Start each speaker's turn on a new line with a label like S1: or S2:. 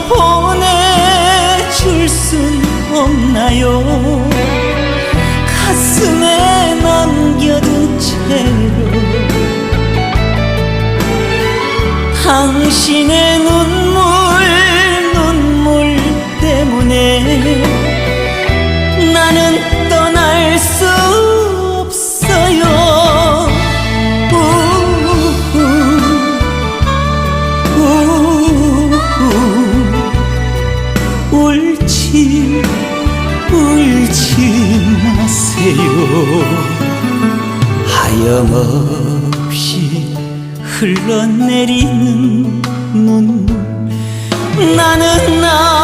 S1: 보내줄 순 없나요? 가슴에 남겨둔 채로 당신의 눈 울지 마세요. 하염없이 흘러내리는 눈물 나는 못